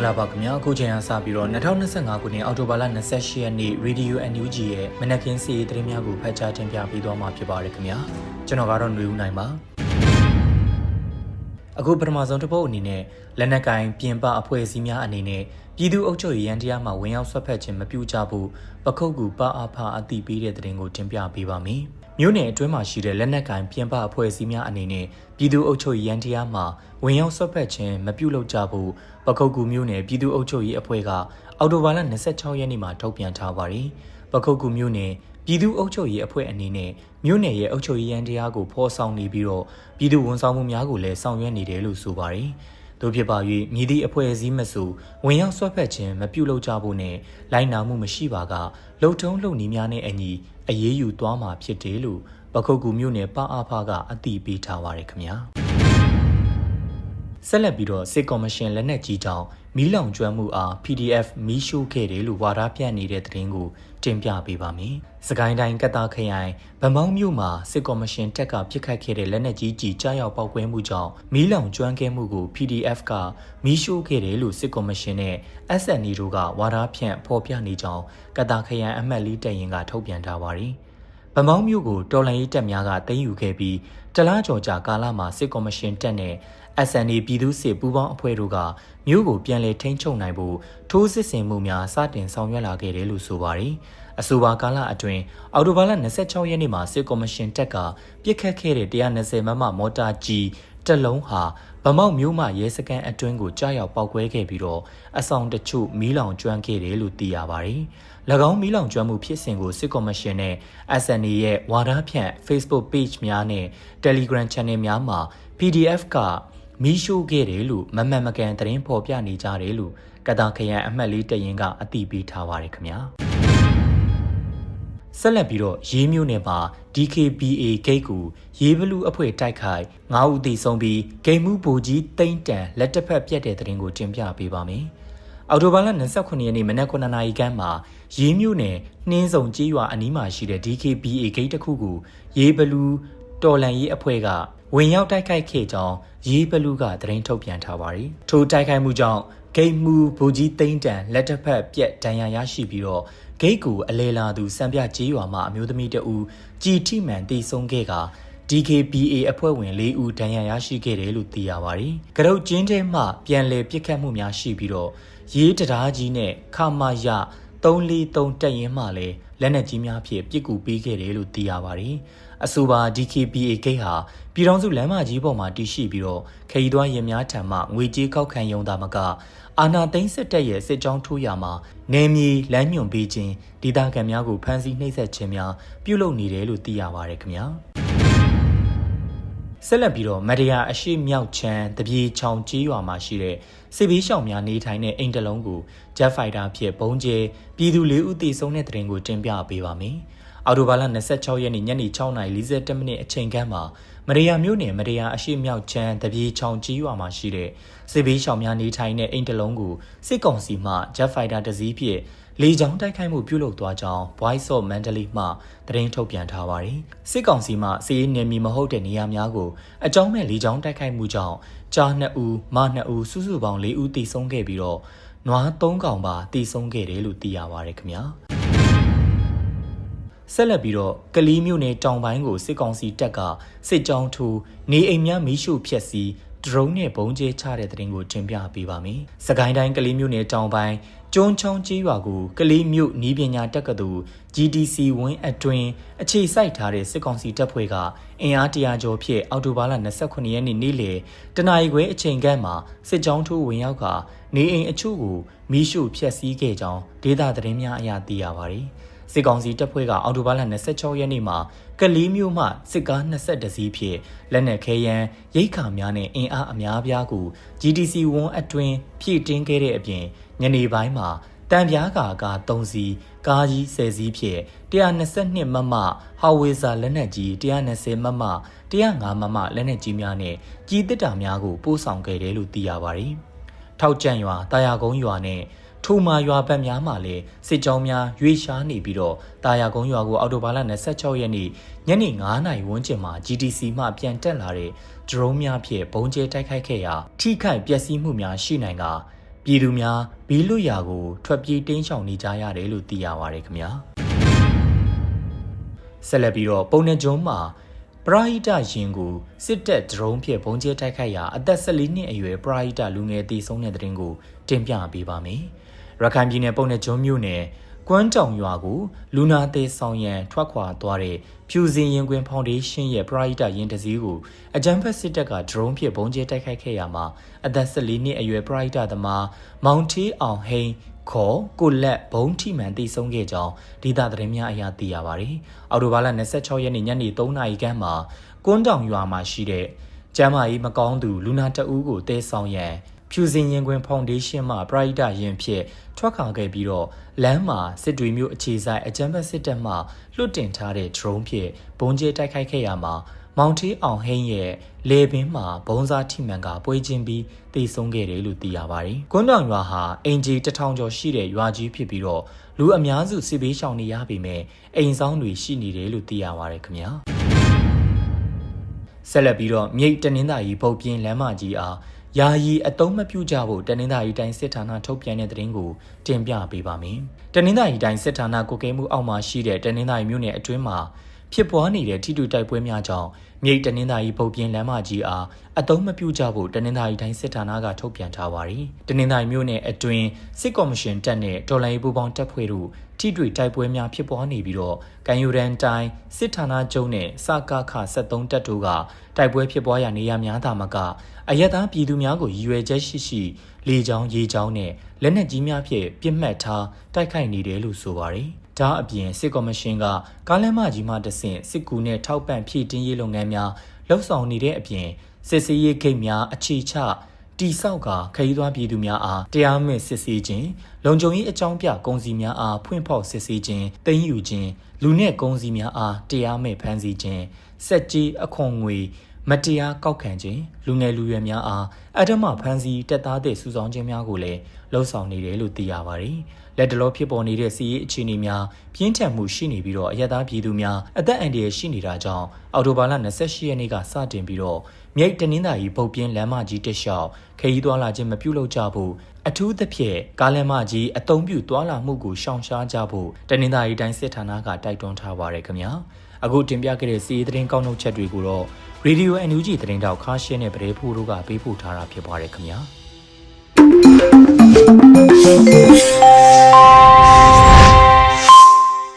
္ဂလာပါခင်ဗျာအခုချိန်အားစပြီးတော့2025ခုနှစ်အောက်တိုဘာလ28ရက်နေ့ Radio NUG ရဲ့မနက်ခင်းစီးရီးသတင်းများကိုဖတ်ကြားတင်ပြပေးသွားမှာဖြစ်ပါတယ်ခင်ဗျာကျွန်တော်ကတော့ຫນွေဦးနိုင်ပါ အခုပထမဆုံးတစ်ပုတ်အနေနဲ့လက်နက်ကင်ပြင်ပအဖွဲ့အစည်းများအနေနဲ့ပြည်သူ့အုပ်ချုပ်ရေးရန်တရားမှာဝင်ရောက်ဆွတ်ဖက်ခြင်းမပြုကြဘူးပခုတ်ကူပအားဖာအတိပေးတဲ့သတင်းကိုတင်ပြပေးပါမယ်မြို့နယ်အတွင်းမှာရှိတဲ့လက်နက်ကင်ပြင်ပအဖွဲ့အစည်းများအနေနဲ့ပြည်သူ့အုပ်ချုပ်ရေးရန်တရားမှာဝင်ရောက်ဆွတ်ဖက်ခြင်းမပြုလုပ်ကြဘူးပခုတ်ကူမြို့နယ်ပြည်သူ့အုပ်ချုပ်ရေးအဖွဲ့ကအော်တိုဘာလ26ရက်နေ့မှာထုတ်ပြန်ထားပါတယ် ပခုတ်ကူမြို့နယ်ပြည်သူ့အုပ်ချုပ်ရေးအဖွဲ့အနေနဲ့မြို့နယ်ရဲ့အုပ်ချုပ်ရေးရန်တရားကိုဖော်ဆောင်နေပြီးတော့ပြည်သူဝန်ဆောင်မှုများကိုလည်းဆောင်ရွက်နေတယ်လို့ဆိုပါတယ်။တို့ဖြစ်ပါ၍မြည်သည့်အဖွဲ့အစည်းမဆိုဝင်ရောက်ဆွတ်ဖက်ခြင်းမပြုလုပ်ကြဖို့နဲ့လိုက်နာမှုမရှိပါကလုံထုံးလုံနည်းများနဲ့အညီအရေးယူသွားမှာဖြစ်တယ်လို့ပခုတ်ကူမြို့နယ်ပအားဖကအသိပေးထားပါရခင်ဗျာ။ ဆက်လက်ပြီးတော့စစ်ကော်မရှင်လက်နက်ကြီးကြောင့်မီးလောင်ကျွမ်းမှုအား PDF မီးရှို့ခဲ့တယ်လို့ဝါဒပြန့်နေတဲ့သတင်းကိုတင်ပြပေးပါမယ်။စကိုင်းတိုင်းကတာခရိုင်ဗမောင်းမြို့မှာစစ်ကော်မရှင်တက်ကပြစ်ခတ်ခဲ့တဲ့လက်နက်ကြီးကြီးကြားရောက်ပောက်ကွဲမှုကြောင့်မီးလောင်ကျွမ်းခဲ့မှုကို PDF ကမီးရှို့ခဲ့တယ်လို့စစ်ကော်မရှင်နဲ့ SNE တို့ကဝါဒဖြန့်ဖော်ပြနေကြောင်းကတာခရိုင်အမှတ်လေးတပ်ရင်ကထုတ်ပြန်ထားပါတယ်။ဗ မောင်းမြို့ကိုတော်လှန်ရေးတပ်များကသိမ်းယူခဲ့ပြီးတလားကျော်ကြာကာလမှာစစ်ကော်မရှင်တပ်နဲ့ SNA ပြည်သူ့စစ်ပူးပေါင်းအဖွဲ့တို့ကမြို့ကိုပြန်လည်ထိန်းချုပ်နိုင်ဖို့ထိုးစစ်ဆင်မှုများစတင်ဆောင်ရွက်လာခဲ့တယ်လို့ဆိုပါတယ်။အဆိုပါကာလအတွင်းအော်တိုဘာလ26ရက်နေ့မှာစစ်ကော်မရှင်တပ်ကပြစ်ခတ်ခဲ့တဲ့120မမမော်တာကြီး တက်လုံးဟာဗမောက်မျိုးမှရဲစခန်းအတွင်းကိုကြားရောက်ပောက်ကွဲခဲ့ပြီးတော့အဆောင်တချို့မီးလောင်ကျွမ်းခဲ့တယ်လို့သိရပါတယ်။၎င်းမီးလောင်ကျွမ်းမှုဖြစ်စဉ်ကိုစစ်ကော်မရှင်နဲ့ SNA ရဲ့ဝါဒဖြန့် Facebook Page များနဲ့ Telegram Channel များမှာ PDF ကမီးရှို့ခဲ့တယ်လို့မမှန်မကန်သတင်းဖော်ပြနေကြတယ်လို့ကတာခရိုင်အမှတ်လေးတရင်ကအသိပေးထားပါတယ်ခင်ဗျာ ဆက်လက်ပြီးတော့ရေးမျိုးနယ်မှာ DKBA ဂိတ်ကိုရေးဘလူးအဖွဲ့တိုက်ခိုက်9ဦးသေဆုံးပြီးဂိမ်းမှုဘူကြီးတိမ့်တန်လက်တစ်ဖက်ပြက်တဲ့တဲ့ရင်ကိုတင်ပြပေးပါမယ်။အော်တိုဘာလ29ရက်နေ့မနက်9နာရီခန့်မှာရေးမျိုးနယ်နှင်းစုံကြီးရွာအနီးမှာရှိတဲ့ DKBA ဂိတ်တစ်ခုကိုရေးဘလူးတော်လန်ရေးအဖွဲ့ကဝင်ရောက်တိုက်ခိုက်ခဲ့ကြောင်းရေးဘလူးကသတင်းထုတ်ပြန်ထားပါတယ်။ထိုတိုက်ခိုက်မှုကြောင့်ဂိတ်မူဘူကြီးသိန်းတန်လက်တစ်ဖက်ပြက်ဒဏ်ရာရရှိပြီးတော့ ဂိတ်ကူအလဲလာသူစံပြကျေးရွာမှအမျိုးသမီးတဦးကြည်ထိမှန်တိဆုံးခဲ့က DKBA အဖွဲ့ဝင်၄ဦးဒဏ်ရာရရှိခဲ့တယ်လို့သိရပါတယ်။ကရုတ်ကျင်းထဲမှပြန်လည်ပစ်ခတ်မှုများရှိပြီးတော့ရေးတရားကြီးနဲ့ခမာယ343တက်ရင်မှလည်းလက်နက်ကြီးများဖြင့်ပစ်ကူပေးခဲ့တယ်လို့သိရပါတယ်။ အဆိုပါ DKBA ဂိတ်ဟာပြည်ထောင်စုလမ်းမကြီးပေါ်မှာတည်ရှိပြီးတော့ခရီးသွားရင်များထံမှငွေကြေးကောက်ခံရုံသာမကအာနာသိန်းစစ်တပ်ရဲ့စစ်ကြောင်းထိုးရာမှာနေမြေလမ်းညွန်ပေးခြင်းဒေသခံများကိုဖမ်းဆီးနှိပ်စက်ခြင်းများပြုလုပ်နေတယ်လို့သိရပါတယ်ခင်ဗျာဆက်လက်ပြီးတော့မတရားအရှိမြောက်ချမ်းတပြေချောင်ကြီးရွာမှာရှိတဲ့စစ်ဘေးရှောင်များနေထိုင်တဲ့အိမ်တလုံးကို Jet Fighter ဖြင့်ပုံကျဲပြည်သူလေးဦးတည်ဆုံးတဲ့တရင်ကိုတင်ပြပေးပါမယ်။ အော်တိုဘာလ26ရက်နေ့ညနေ6:40မိနစ်အချိန်ခန့်မှာမရယာမြို့နယ်မရယာအရှိမြောက်ချမ်းတပြေချောင်ကြီးရွာမှာရှိတဲ့စစ်ဘေးရှောင်များနေထိုင်တဲ့အိမ်တလုံးကိုစစ်ကောင်စီမှ Jet Fighter တစ်စီးဖြင့်လေကြောင်းတိုက်ခိုက်မှုပြုလုပ်သွားကြောင်း Voice of Mandalay မှသတင်းထုတ်ပြန်ထားပါတယ်။စစ်ကောင်စီမှစီးရေးနယ်မြေမဟုတ်တဲ့နေရာများကိုအကြောင်းမဲ့လေကြောင်းတိုက်ခိုက်မှုကြောင့်ကြား2ဦးမ2ဦးစုစုပေါင်း4ဦးတိဆုံးခဲ့ပြီးတော့နွား3ကောင်ပါတိဆုံးခဲ့တယ်လို့သိရပါတယ်ခင်ဗျာ။ ဆက်လက်ပြီးတော့ကလီးမြို့နယ်တောင်ပိုင်းကိုစစ်ကောင်စီတပ်ကစစ်ကြောင်းထိုးနေအိမ်များမီးရှို့ဖျက်ဆီးဒရုန်းနဲ့ဘုံကျဲချတဲ့တဲ့ရင်ကိုတင်ပြပေးပါမယ်။စကိုင်းတိုင်းကလေးမျိုးနယ်တောင်ပိုင်းကျွန်းချောင်းကြီးရွာကိုကလေးမျိုးနီးပညာတက္ကသိုလ် GDC ဝင်းအတွင်းအခြေစိုက်ထားတဲ့စစ်ကောင်စီတပ်ဖွဲ့ကအင်အားတရာကျော်ဖြင့်အော်တိုဘာလ29ရက်နေ့နေ့လယ်တနအီခွဲအချိန်ခန့်မှာစစ်ကြောင်းထိုးဝင်ရောက်ကနေအိမ်အချို့ကိုမီးရှို့ဖျက်ဆီးခဲ့ကြောင်းဒေသသတင်းများအရသိရပါတယ်။ စစ်ကောင်စီတပ်ဖွဲ့ကအော်တိုဘာလ26ရက်နေ့မှာကလေးမျိုးမှစစ်ကား22စီးဖြင့်လက်နက်ခဲယမ်းရိတ်ခါများနဲ့အင်အားအများပြားကို GDC ဝန်းအတွင်းဖြည့်တင်းခဲ့တဲ့အပြင်ညနေပိုင်းမှာတံပြားကာက3စီးကားကြီး10စီးဖြင့်122မမဟာဝေဇာလက်နက်ကြီး120မမ105မမလက်နက်ကြီးများနဲ့ကြီးတစ်တာများကိုပို့ဆောင်ခဲ့တယ်လို့သိရပါတယ်။ထောက်ကြံရွာတာယာကုန်းရွာနဲ့ ထိုမာရွာဘက်များမှာလည်းစစ်ကြောင်းများရွေရှားနေပြီးတော့တာယာကုန်းရွာကိုအော်တိုဘာလ26ရက်နေ့ညနေ9နာရီဝန်းကျင်မှာ GTC မှပြန်တက်လာတဲ့ဒရုန်းများဖြင့်ဘုံကျဲတိုက်ခိုက်ခဲ့ရာထိခိုက်ပျက်စီးမှုများရှိနိုင်ကပြည်သူများဘီလွတ်ရာကိုထွက်ပြေးတင်းရှောင်နေကြရတယ်လို့သိရပါတယ်ခင်ဗျာဆက်လက်ပြီးတော့ပုံနှကျွန်းမှာပရာဟိတရင်ကိုစစ်တပ်ဒရုန်းဖြင့်ဘုံကျဲတိုက်ခိုက်ရာအသက်14နှစ်အရွယ်ပရာဟိတလူငယ်တည်ဆုံးတဲ့တဲ့တင်ကိုတင်ပြပေးပါမယ် ရခိုင်ပြည်နယ်ပုံနှကျွန်းမြို့နယ်ကွမ်းတောင်ရွာကိုလူနာသေးဆောင်ရန်ထွက်ခွာသွားတဲ့ဖြူစင်ရင်ခွင်ဖောင်ဒေးရှင်းရဲ့ပရာဟိတရင်တစည်းကိုအကြံဖက်စစ်တပ်ကဒရုန်းဖြင့်ဘုံကျဲတိုက်ခိုက်ခဲ့ရမှာအသက်14နှစ်အရွယ်ပရာဟိတသမားမောင်တီအောင်ဟိန်းခေါ်ကိုလက်ဘုံထိမှန်တိဆုံးခဲ့ကြောင်းဒေသသတင်းများအရသိရပါတယ်။အော်တိုဘာလ26ရက်နေ့ညနေ3နာရီခန့်မှာကွန်းတောင်ရွာမှာရှိတဲ့ကျမ်းမာရေးမကောင်းသူလူနာတအူးကိုတဲဆောင်ရန် ဖြူစင်ရင်ခွင်ဖောင်ဒေးရှင်းမှပရိုက်တာရင်ဖြစ်ထွက်ခွာခဲ့ပြီးတော့လမ်းမှာစစ်တွေမျိုးအခြေဆိုင်အကြမ်းဖက်စစ်တပ်မှလွတ်တင်ထားတဲ့ drone ဖြင့်ဘုံကျဲတိုက်ခိုက်ခဲ့ရမှာမောင်တီအောင်ဟိန်းရဲ့လေပင်မှာဘုံစားထိမှန်ကပွဲချင်းပြီးတေဆုံးခဲ့တယ်လို့သိရပါတယ်။ကွန်းတောင်ရွာဟာအင်ဂျီတထောင်ကျော်ရှိတဲ့ရွာကြီးဖြစ်ပြီးတော့လူအများစုစစ်ဘေးရှောင်နေရပေမဲ့အိမ်ဆောင်တွေရှိနေတယ်လို့သိရပါတယ်ခင်ဗျာ။ဆက်လက်ပြီးတော့မြိတ်တနင်္သာရီဗုတ်ပြင်းလမ်းမကြီးအား ယာယီအတုံးမပြုကြဖို့တနင်္သာရီတိုင်းစစ်ဌာနထုတ်ပြန်တဲ့သတင်းကိုတင်ပြပေးပါမယ်။တနင်္သာရီတိုင်းစစ်ဌာနကိုကဲမှုအောက်မှာရှိတဲ့တနင်္သာရီမြို့နယ်အတွင်းမှာ ဖြစ်ပွားနေတဲ့ထိတူတိုက်ပွဲများကြောင့်မြိတ်တနင်္သာရီပုတ်ပြင်းလမ်းမကြီးအားအတုံးမပြုကြဖို့တနင်္သာရီတိုင်းစစ်ဌာနကထုတ်ပြန်ထားပါတယ်။တနင်္သာရီမြို့နယ်အတွင်းစစ်ကော်မရှင်တပ်နဲ့ဒေါ်လာရေးပူပေါင်းတပ်ဖွဲ့တို့ထိတွေ့တိုက်ပွဲများဖြစ်ပွားနေပြီးတော့ကန်ယူရန်တိုင်းစစ်ဌာနချုပ်နဲ့စကခ73တပ်တို့ကတိုက်ပွဲဖြစ်ပွားရာနေရာများသာမကအရက်သားပြည်သူများကိုရည်ရွယ်ချက်ရှိရှိလေကြောင်းရေကြောင်းနဲ့လက်နက်ကြီးများဖြင့်ပြစ်မှတ်ထားတိုက်ခိုက်နေတယ်လို့ဆိုပါတယ်။ ဒါအပြင်စစ်ကော်မရှင်ကကားလမ်းမကြီးမှတဆင့်စစ်ကူနဲ့ထောက်ပံ့ဖြည့်တင်းရေးလုပ်ငန်းများလှုပ်ဆောင်နေတဲ့အပြင်စစ်စေးရေးဂိတ်များအခြေချတိဆောက်ကခရီးသွားပြည်သူများအားတရားမဲ့စစ်ဆေးခြင်းလုံခြုံရေးအကြောင်းပြကုန်စည်များအားဖွင့်ဖောက်စစ်ဆေးခြင်းတင်ယူခြင်းလူနဲ့ကုန်စည်များအားတရားမဲ့ဖမ်းဆီးခြင်းစက်ကြီးအခွန်ငွေမတရားကောက်ခံခြင်းလူငယ်လူရွယ်များအားအဓမ္မဖမ်းဆီးတက်သားတဲ့စုဆောင်ခြင်းများကိုလည်းလှုံ့ဆော်နေတယ်လို့သိရပါတယ်။လက်တလောဖြစ်ပေါ်နေတဲ့စီးရေးအခြေအနေများပြင်းထန်မှုရှိနေပြီးတော့အရသာပြည်သူများအသက်အန္တရာယ်ရှိနေတာကြောင့်အော်တိုဘာလ28ရက်နေ့ကစတင်ပြီးတော့မြိတ်တနင်္သာရီပုတ်ပြင်းလမ်းမကြီးတက်လျှောက်ခရီးသွားလာခြင်းမပြုလုပ်ကြဖို့အထူးသဖြင့်ကားလမ်းမကြီးအတုံးပြသွားလာမှုကိုရှောင်ရှားကြဖို့တနင်္သာရီတိုင်းစစ်ဌာနကတိုက်တွန်းထားပါရယ်ခင်ဗျာ။အခုတင်ပြခဲ့တဲ့စီးရေးသတင်းကောက်နှုတ်ချက်တွေကိုတော့ရေဒီယို NUG သတင်းတောက်ခါရှင်းနဲ့ဗရေဖို့တို့ကပေးပို့ထားတာဖြစ်ပါတယ်ခင်ဗျာ။